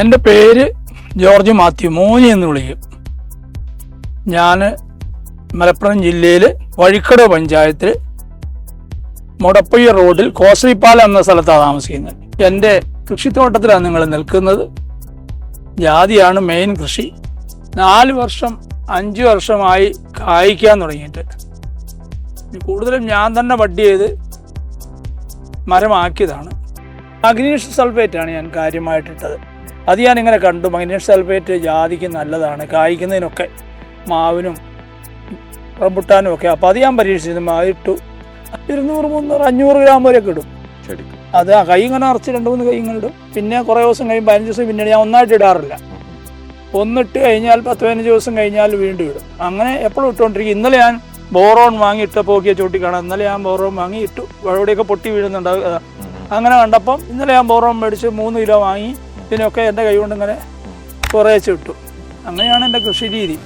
എന്റെ പേര് ജോർജ് മാത്യു മോനി എന്ന് വിളിക്കും. ഞാൻ മലപ്പുറം ജില്ലയിൽ വഴിക്കട പഞ്ചായത്തിൽ മുടപ്പയ്യ റോഡിൽ കോശ്രീപ്പാലം എന്ന സ്ഥലത്താണ് താമസിക്കുന്നത്. എന്റെ കൃഷിത്തോട്ടത്തിലാണ് നിങ്ങൾ നിൽക്കുന്നത്. ജാതിയാണ് മെയിൻ കൃഷി. നാല് വർഷം അഞ്ച് വർഷമായി കായ്ക്കാൻ തുടങ്ങിയിട്ട്. കൂടുതലും ഞാൻ തന്നെ വട്ടി ചെയ്ത് മരമാക്കിയതാണ്. അഗ്നീഷ് സൾഫേറ്റാണ് ഞാൻ കാര്യമായിട്ടിട്ടത്. അത് ഞാനിങ്ങനെ ഇങ്ങനെ കണ്ടു. മഗ്നീഷ്യം സൾഫേറ്റ് ജാതിക്ക് നല്ലതാണ്. കായ്ക്കുന്നതിനൊക്കെ മാവിനും റംബുട്ടാനും ഒക്കെ. അപ്പോൾ അത് ഞാൻ പരീക്ഷിച്ചു മാവിട്ടു ഇരുന്നൂറ് മുന്നൂറ് അഞ്ഞൂറ് ഗ്രാം വരെയൊക്കെ ഇടും. അത് ആ കൈ ഇങ്ങനെ അറച്ച് രണ്ട് മൂന്ന് കൈ ഇങ്ങനെ ഇടും. പിന്നെ കുറേ ദിവസം കഴിയും പതിനഞ്ച് ദിവസം പിന്നീട് ഞാൻ ഒന്നായിട്ട് ഇടാറില്ല. ഒന്നിട്ട് കഴിഞ്ഞാൽ പത്ത് പതിനഞ്ച് ദിവസം കഴിഞ്ഞാൽ വീണ്ടും ഇടും. അങ്ങനെ എപ്പോഴും ഇട്ടുകൊണ്ടിരിക്കും. ഇന്നലെ ഞാൻ ബോറോൺ വാങ്ങി ഇട്ടപ്പോൾ നോക്കിയ ചോട്ടി കാണാം. ഇന്നലെ ഞാൻ ബോറോൺ വാങ്ങി ഇട്ടു. എവിടെയൊക്കെ പൊട്ടി വീഴുന്നുണ്ടാവും. അങ്ങനെ കണ്ടപ്പം ഇന്നലെ ഞാൻ ബോറോൺ മേടിച്ച് മൂന്ന് കിലോ വാങ്ങി. ഇതിനൊക്കെ എന്റെ കൈ കൊണ്ട് ഇങ്ങനെ കുറേച്ച് ഇട്ടു. അങ്ങനെയാണ് എന്റെ കൃഷി രീതി